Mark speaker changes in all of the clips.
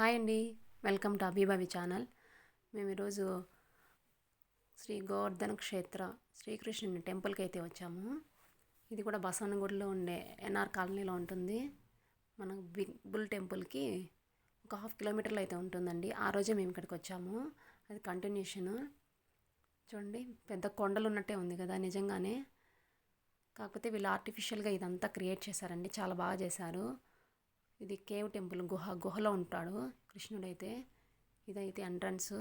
Speaker 1: Hi అండి. Welcome to అభిభావి channel. మేము ఈరోజు శ్రీ గోవర్ధన క్షేత్ర శ్రీకృష్ణుని టెంపుల్కి అయితే వచ్చాము. ఇది కూడా బసవనగుడిలో ఉండే ఎన్ఆర్ కాలనీలో ఉంటుంది. మన బిగ్ బుల్ టెంపుల్కి ఒక హాఫ్ కిలోమీటర్లో అయితే ఉంటుందండి. ఆ రోజే మేము ఇక్కడికి వచ్చాము. అది కంటిన్యూషన్. చూడండి పెద్ద కొండలు ఉన్నట్టే ఉంది కదా నిజంగానే. కాకపోతే వీళ్ళు ఆర్టిఫిషియల్గా ఇదంతా క్రియేట్ చేశారండి. చాలా బాగా చేశారు. ఇది కేవ్ టెంపుల్ గుహ గుహలో ఉంటాడు కృష్ణుడైతే. ఇదైతే ఎంట్రన్స్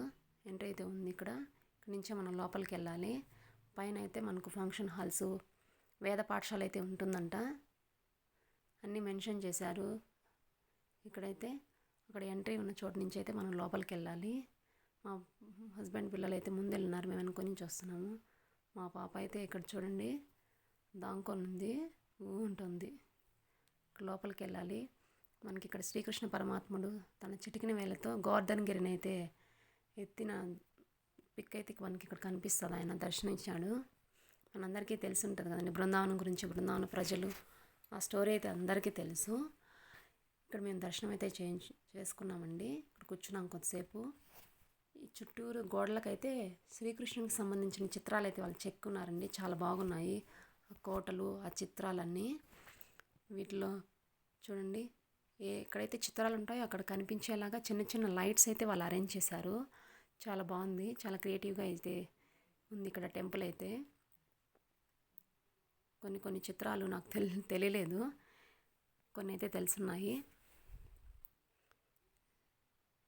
Speaker 1: ఎంట్రీ అయితే ఉంది ఇక్కడ. ఇక్కడ నుంచే మనం లోపలికి వెళ్ళాలి. పైన అయితే మనకు ఫంక్షన్ హాల్స్ వేద పాఠశాల అయితే ఉంటుందంట. అన్నీ మెన్షన్ చేశారు. ఇక్కడైతే అక్కడ ఎంట్రీ ఉన్న చోటు నుంచి అయితే మనం లోపలికి వెళ్ళాలి. మా హస్బెండ్ పిల్లలు అయితే ముందు వెళ్ళినారు మేము వెనుక నుంచి వస్తున్నాము. మా పాప అయితే ఇక్కడ చూడండి దాంకొని ఉంది ఊ ఉంటుంది లోపలికి వెళ్ళాలి. మనకి ఇక్కడ శ్రీకృష్ణ పరమాత్ముడు తన చిటికిన వేలతో గోవర్ధన్ అయితే ఎత్తిన పిక్ అయితే మనకి ఇక్కడ కనిపిస్తుంది. ఆయన దర్శనమిచ్చాడు మనందరికీ తెలిసి ఉంటుంది కదండి. బృందావనం గురించి బృందావన ప్రజలు. ఆ స్టోరీ అయితే అందరికీ తెలుసు. ఇక్కడ మేము దర్శనం అయితే చేయించ చేసుకున్నామండి. ఇక్కడ కూర్చున్నాం కొద్దిసేపు. ఈ చుట్టూరు గోడలకైతే శ్రీకృష్ణునికి సంబంధించిన చిత్రాలు అయితే వాళ్ళు చెక్కున్నారండి. చాలా బాగున్నాయి. ఆ కోటలు ఆ చిత్రాలన్నీ. వీటిలో చూడండి. ఎక్కడైతే చిత్రాలు ఉంటాయో అక్కడ కనిపించేలాగా చిన్న చిన్న లైట్స్ అయితే వాళ్ళు అరేంజ్ చేశారు. చాలా బాగుంది. చాలా క్రియేటివ్గా అయితే ఉంది ఇక్కడ టెంపుల్ అయితే. కొన్ని కొన్ని చిత్రాలు నాకు తెలి తెలియలేదు. కొన్ని అయితే తెలుసున్నాయి.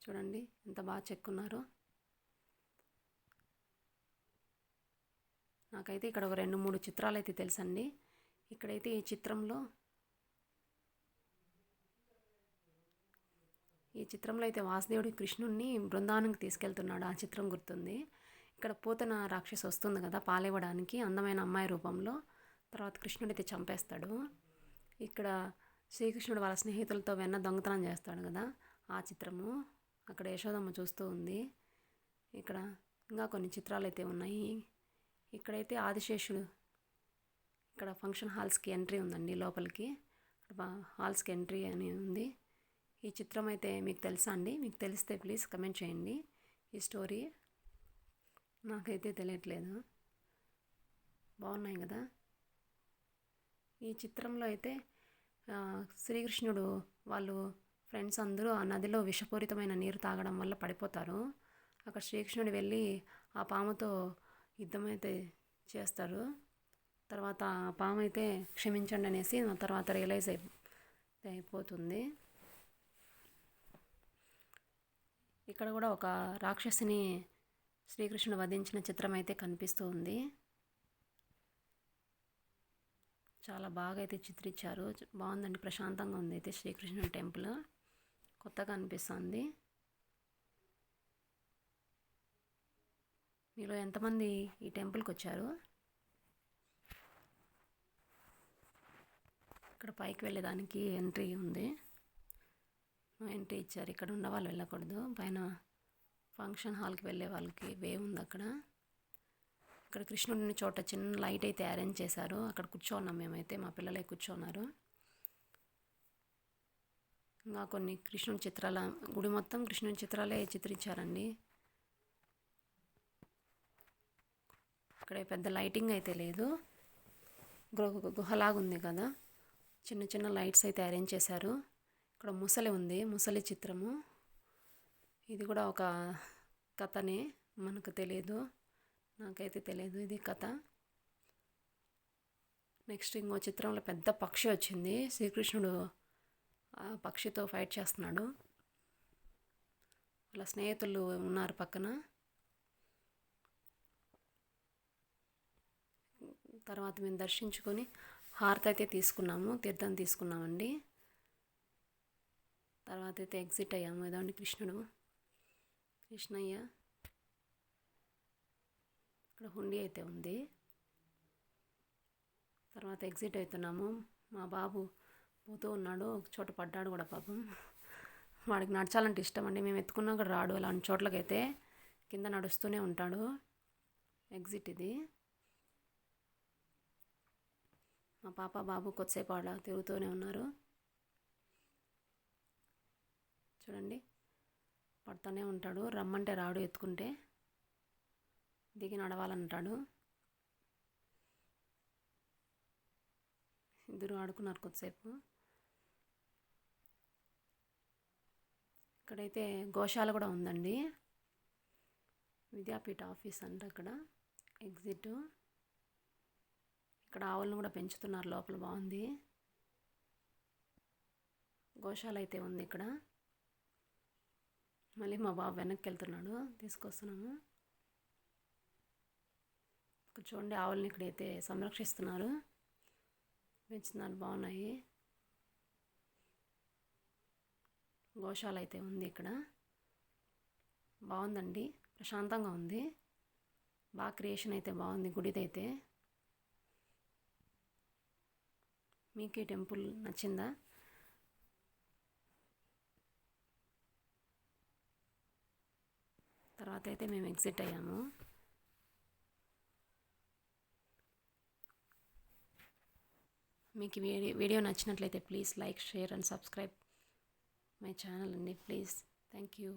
Speaker 1: చూడండి ఎంత బాగా చెక్కున్నారు. నాకైతే ఇక్కడ ఒక రెండు మూడు చిత్రాలు అయితే తెలుసండి. ఇక్కడైతే ఈ చిత్రంలో ఈ చిత్రంలో అయితే వాసుదేవుడు కృష్ణుణ్ణి బృందానికి తీసుకెళ్తున్నాడు. ఆ చిత్రం గుర్తుంది. ఇక్కడ పోతన రాక్షసి వస్తుంది కదా పాలివ్వడానికి అందమైన అమ్మాయి రూపంలో. తర్వాత కృష్ణుడు అయితే చంపేస్తాడు. ఇక్కడ శ్రీకృష్ణుడు వాళ్ళ స్నేహితులతో వెన్న దొంగతనం చేస్తాడు కదా ఆ చిత్రము. అక్కడ యశోదమ్మ చూస్తూ ఉంది. ఇక్కడ ఇంకా కొన్ని చిత్రాలు అయితే ఉన్నాయి. ఇక్కడైతే ఆదిశేషుడు ఇక్కడ ఫంక్షన్ హాల్స్కి ఎంట్రీ ఉందండి లోపలికి. హాల్స్కి ఎంట్రీ అని ఉంది. ఈ చిత్రం అయితే మీకు తెలుసా అండి? మీకు తెలిస్తే ప్లీజ్ కమెంట్ చేయండి. ఈ స్టోరీ నాకైతే తెలియట్లేదు. బాగున్నాయి కదా? ఈ చిత్రంలో అయితే శ్రీకృష్ణుడు వాళ్ళు ఫ్రెండ్స్ అందరూ ఆ నదిలో విషపూరితమైన నీరు తాగడం వల్ల పడిపోతారు. అక్కడ శ్రీకృష్ణుడు వెళ్ళి ఆ పాముతో యుద్ధం అయితే చేస్తారు. తర్వాత ఆ పాము అయితే క్షమించండి అనేసి తర్వాత రియలైజ్ అయి అయిపోతుంది. ఇక్కడ కూడా ఒక రాక్షసిని శ్రీకృష్ణుడు వధించిన చిత్రం అయితే కనిపిస్తూ ఉంది చాలా బాగా అయితే చిత్రించారు బాగుందండి ప్రశాంతంగా ఉంది అయితే శ్రీకృష్ణుడి టెంపుల్. కొత్తగా అనిపిస్తుంది. మీలో ఎంతమంది ఈ టెంపుల్కి వచ్చారు? ఇక్కడ పైకి వెళ్ళేదానికి ఎంట్రీ ఉంది. ఎంట్రీ ఇచ్చారు ఇక్కడ ఉన్న వాళ్ళు వెళ్ళకూడదు. పైన ఫంక్షన్ హాల్కి వెళ్ళే వాళ్ళకి వే ఉంది అక్కడ. ఇక్కడ కృష్ణుడిని చోట చిన్న లైట్ అయితే అరేంజ్ చేశారు. అక్కడ కూర్చోన్నాం మేమైతే. మా పిల్లలే కూర్చోన్నారు. ఇంకా కొన్ని కృష్ణుడి చిత్రాల గుడి మొత్తం కృష్ణుడి చిత్రాలే చిత్రించారండి. ఇక్కడ పెద్ద లైటింగ్ అయితే లేదు. గుహలాగుంది కదా. చిన్న చిన్న లైట్స్ అయితే అరేంజ్ చేశారు. ఇక్కడ ముసలి ఉంది ముసలి చిత్రము. ఇది కూడా ఒక కథనే మనకు తెలియదు నాకైతే తెలియదు ఇది కథ. నెక్స్ట్ ఇంకో చిత్రంలో పెద్ద పక్షి వచ్చింది. శ్రీకృష్ణుడు ఆ పక్షితో ఫైట్ చేస్తున్నాడు. వాళ్ళ స్నేహితులు ఉన్నారు పక్కన. తర్వాత మేము దర్శించుకొని హారతి అయితే తీసుకున్నాము తీర్థం తీసుకున్నామండి. తర్వాత అయితే ఎగ్జిట్ అయ్యాము ఏదండి కృష్ణుడు. కృష్ణయ్య. ఇక్కడ హుండీ అయితే ఉంది. తర్వాత ఎగ్జిట్ అవుతున్నాము. మా బాబు పోతూ ఉన్నాడు. ఒక చోట పడ్డాడు కూడా పాపం. వాడికి నడచాలంటే ఇష్టం అండి. మేము ఎత్తుకున్నా కూడా రాడు. అలాంటి చోట్లకైతే కింద నడుస్తూనే ఉంటాడు. ఎగ్జిట్ ఇది. మా పాప బాబు కొద్దిసేపు ఆడ తిరుగుతూనే ఉన్నారు. చూడండి. పడుతూనే ఉంటాడు. రమ్మంటే రాడు ఎత్తుకుంటే. దిగి నడవాలంటాడు. ఇద్దరు ఆడుకున్నారు కొద్దిసేపు. ఇక్కడైతే గోశాల కూడా ఉందండి. విద్యాపీఠ ఆఫీస్ అంట అక్కడ. ఎగ్జిట్. ఇక్కడ ఆవులను కూడా పెంచుతున్నారు. లోపల బాగుంది. గోశాల అయితే ఉంది ఇక్కడ. మళ్ళీ మా బాబు వెనక్కి వెళ్తున్నాడు తీసుకొస్తున్నాము చూడండి ఆవులని ఇక్కడైతే సంరక్షిస్తున్నారు. పెంచుతున్నారు బాగున్నాయి. గోశాల అయితే ఉంది ఇక్కడ. బాగుందండి ప్రశాంతంగా ఉంది. బాగా క్రియేషన్ అయితే బాగుంది గుడిదైతే. మీకు ఈ టెంపుల్ నచ్చిందా? తర్వాత అయితే మేము ఎగ్జిట్ అయ్యాము. మీకు వీడియో వీడియో నచ్చినట్లయితే please like share and subscribe my channel అండి. Please thank you.